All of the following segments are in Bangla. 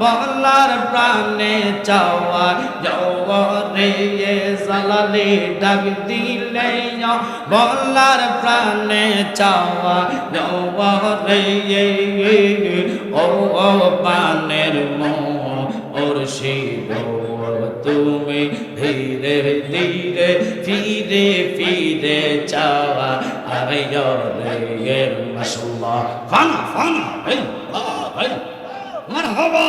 বলার প্রাণে চাওয়া রে জালালে ডাক দিলে বলার প্রাণে চাওয়া রে ও পানের মোহ ওর শিব তুমি ধীরে ধীরে ফিরে ফিরে চাওয়া রে মাসাল্লাহ ফানা ফানা এই এই মারহাবা।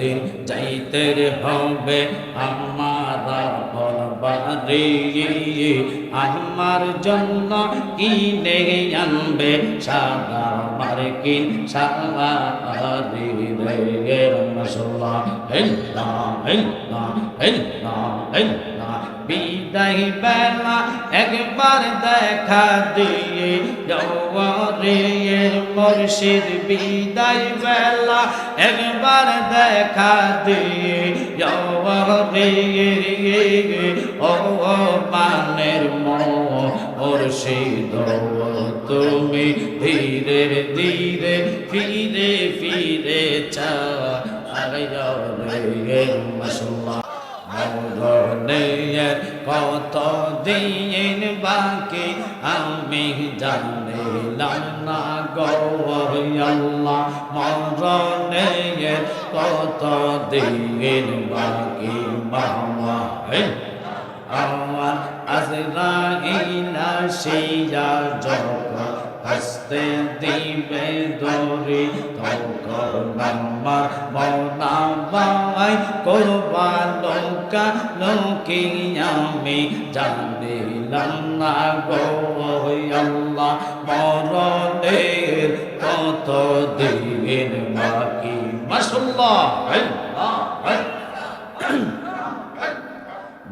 দিন যাইতে হবে আমার বলবারে আমার জন্য কিনে আনবে সাদা মার্কিন সাদা রে মশলা হেল্লা হেল্লা হেল্লা হেল্লা। বিদায় বেলা একবার দেখা দিয়ে রে মুর্শিদ বিদায় বেলা একবার দেখা দিয়ে রে ও পানের মুর্শিদ তুমি ধীরে ধীরে ফিরে ফিরে চা আরে মশলা মরণের কত দিন বাকি আমি জানিলাম না আল্লাহ, মরণের কত দিন বাকি মামা আমার আজরাইলা সেইয়া যখন হস্তে দিবে দরি তখন আমার মনা বাই করবা লঙ্কা লোকে আমি জানিলাম না গো আল্লাহ মরণের কত দিন বাকি। মাসাল্লাহ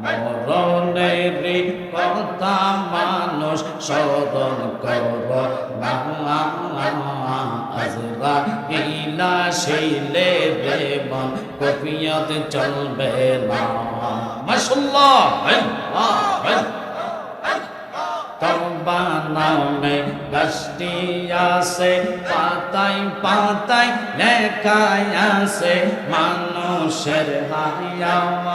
মরণের কথা স্মরণ করব। আজরা ইলা শিলে দেবন কপিয়ত চলবে না। মাসাল্লাহ তবা নামে গাছটি আছে, পাতায় পাতায় লেখায় আছে, মানুষের হায়াওয়াত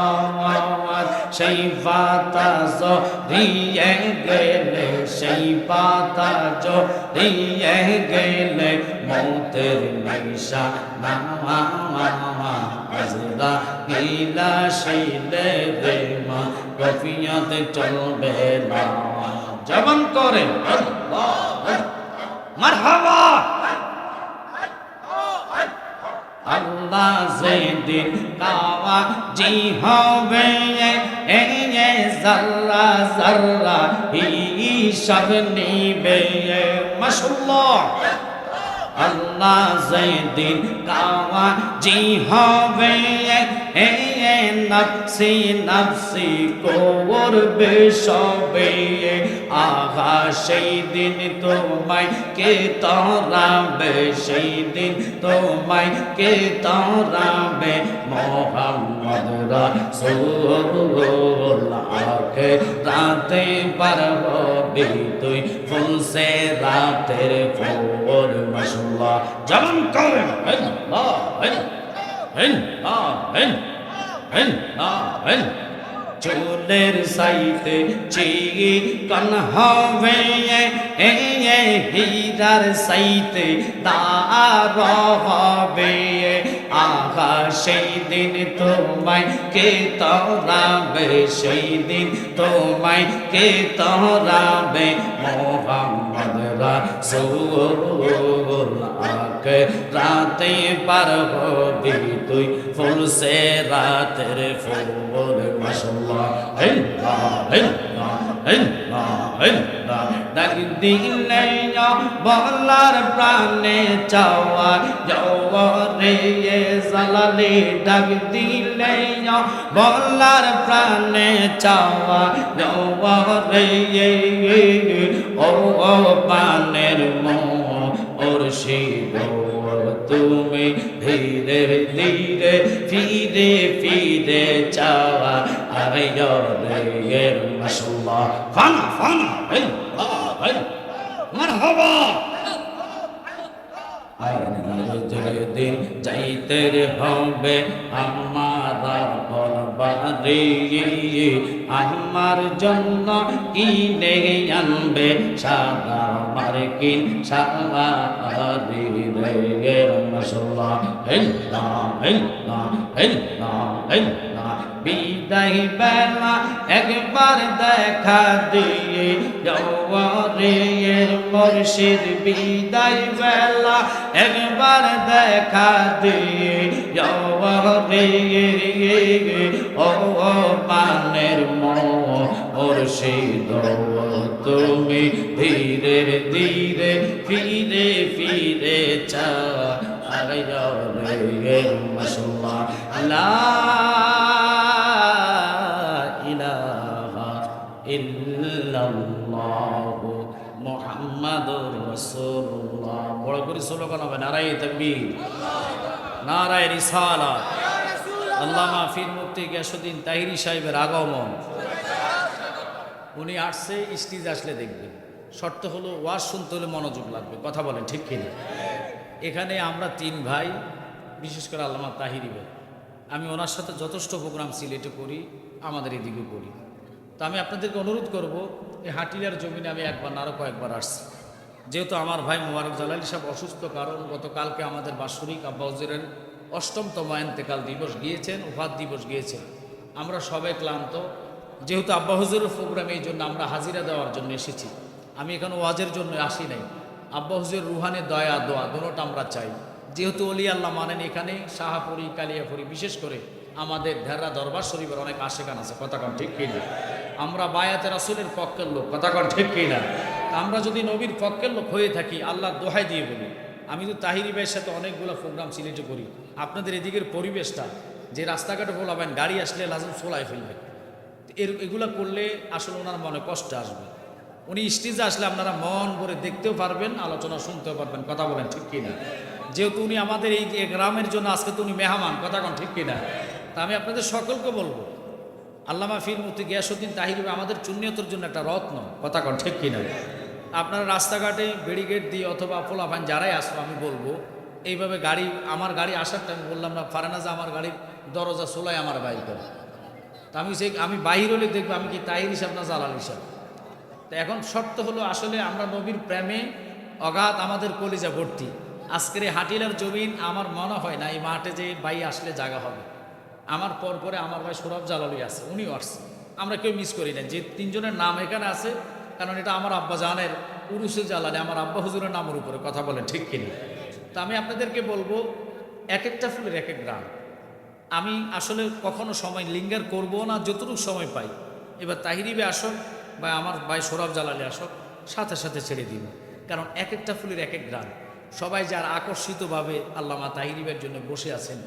সেই পাতা জড়িয়ে গেলে, সেই পাতা জড়িয়ে গেলে মৌতের নিশা নামা আজরা ইলা শিলে দেমা কফিয়ত চলবে না। জবান করে মারহাবা। আল্লাহ যেদিন কাওয়া জি হবে, এ এ জাল্লা জাল্লা হিসাব নিবে। মাশাল্লাহ আল্লাহ জৈদিন কাওয়া, জি হবে। নফসি নফসি করবে সবে আহা সেই দিন তোমায় কে তরাবে, সেই দিন তোমায় কে তরাবে। মোহাম্মদ রাসূল আখে রাতে পার হবি তুই ফুলসে রাতের ফুল মাশাল্লাহ। জবান করেন। আল্লাহ আল্লাহ আল্লাহ চুলের সাইতে চিগি কন হবে এ এ হীরার সাইতে দার হবে আহা সেই দিন তোমায় কে তরাবে সেই দিন তোমায় কে তরাবে মোহাম্মদ রাসূল আকে রাতে পার হবি তুই, ফুল সে রাতের ফুল মাশাল্লাহ হেল্লা হেল্লা হেল্লা হেল্লা ডাক দিলে বলার প্রাণে চাওয়া যাওয়া রে জালালে ডাক দিলে বলার প্রাণে চাওয়া রে ও ও পানের মোহ ওর শিব তুমি ধীরে ধীরে, ফিরে ফিরে চাওয়া আরে রে মাসাল্লাহ ফানা ফানা মারহাবা। দিন যাইতে হবে আমার বলবারে আমার জন্য কিনে আনবে সাদা মার্কিন সাদা রে মশলা। হেল্লা হেল্লা হেল্লা হেল্লা। বিদায় বেলা একবার দেখা দিয়ে যাওয়ারে মুর্শিদ। বিদায় বেলা একবার দেখা দিয়ে যাওয়ারে ও পানের মুর্শিদ। তুমি ধীরে ধীরে ফিরে ফিরে চা রে মশলা লা সাহেবের উনি আসছে আসলে দেখবেন। শর্ত হলো, ওয়াজ শুনতে হলে মনোযোগ লাগবে। কথা বলেন, ঠিক কিনা? এখানে আমরা তিন ভাই, বিশেষ করে আল্লামা তাহিরি ভাই। আমি ওনার সাথে যথেষ্ট প্রোগ্রাম সিলেটে করি, আমাদের এদিকে করি। তো আমি আপনাদেরকে অনুরোধ করব, এই হাটিলার জমিনে আমি একবার আরও কয়েকবার আসছি। যেহেতু আমার ভাই মোবারক জালালি সাহেব অসুস্থ, কারণ গতকালকে আমাদের বাৎসরিক আব্বাউজের অষ্টমতম এন্তেকাল দিবস গিয়েছেন উপাদ দিবস গিয়েছেন আমরা সবাই ক্লান্ত। যেহেতু আব্বা হুজুরের প্রোগ্রামে এই জন্য আমরা হাজিরা দেওয়ার জন্য এসেছি। আমি এখানে ওয়াজের জন্য আসি নাই। আব্বা হুজুর রুহানে, দয়া, দোয়া দুটোটা আমরা চাই। যেহেতু অলি আল্লাহ মানেন এখানে, শাহাপুরি, কালিয়াপুরি, বিশেষ করে আমাদের ধেরা দরবার শরীফের অনেক আশেকান আছে। কথা কন ঠিক কিনা? আমরা বায়াতে রাসুলের পক্ষের লোক, কথা কন ঠিক কিনা? আমরা যদি নবীর পক্ষের লোক হয়ে থাকি, আল্লাহ দোহাই দিয়ে বলি। আমি তো তাহিরি ভাইয়ের সাথে অনেকগুলো প্রোগ্রাম সিলেক্ট করি। আপনাদের এদিকের পরিবেশটা, যে রাস্তাঘাটে বলাবেন, গাড়ি আসলে লাজম সোলাই ফেলবে। এর, এগুলো করলে আসলে ওনার মনে কষ্ট আসবে। উনি স্টেজে আসলে আপনারা মন করে দেখতেও পারবেন, আলোচনা শুনতেও পারবেন, কথা বলেন ঠিক কিনা। যেহেতু উনি আমাদের এই গ্রামের জন্য আজকে তো উনি মেহমান, কথা কন ঠিক কিনা। তা আমি আপনাদের সকলকে বলব, আল্লামা ফির মুফতি গিয়াসুদ্দিন তাহির আমাদের চুন্নিয়তের জন্য একটা রত্ন, কথা কন ঠিক কিনা। আপনারা রাস্তাঘাটে বেরিগেট দিয়ে অথবা ফোলাফান যারাই আসব আমি বলব, এইভাবে গাড়ি, আমার গাড়ি আসার টাইম বললাম না পারে না যে আমার গাড়ির দরজা সোলাই আমার বাইক করে তা আমি সেই, আমি বাহির হলে দেখব, আমি কি তাহির হিসাব না জালাল হিসাব? তো এখন শর্ত হলো আসলে আমরা নবীর প্রেমে অগাধ আমাদের কলিজা ভর্তি। আজকের এই হাটিলার জমিন আমার মনে হয় না, এই মাঠে যে বাই আসলে জায়গা হবে। আমার পর পরে আমার ভাই সৌরভ জালালি আছে, উনিও আসছে। আমরা কেউ মিস করি না। যে তিনজনের নাম এখানে আছে কারণ এটা আমার আব্বা জানের উরুসে জ্বালানি আমার আব্বা হুজুরের নামের উপরে কথা বলেন ঠিক কিনা? তা আমি আপনাদেরকে বলব, এক একটা ফুলের এক এক গ্রাম। আমি আসলে কখনো সময় লিঙ্গার করব না, যতটুকু সময় পাই। এবার তাহিরিবে আসক বা আমার ভাই সৌরভ জ্বালালে আসক, সাথে সাথে ছেড়ে দিব। কারণ এক একটা ফুলের এক এক গ্রাম। সবাই যার আকর্ষিতভাবে আল্লামা তাহিরিবের জন্য বসে আছেন।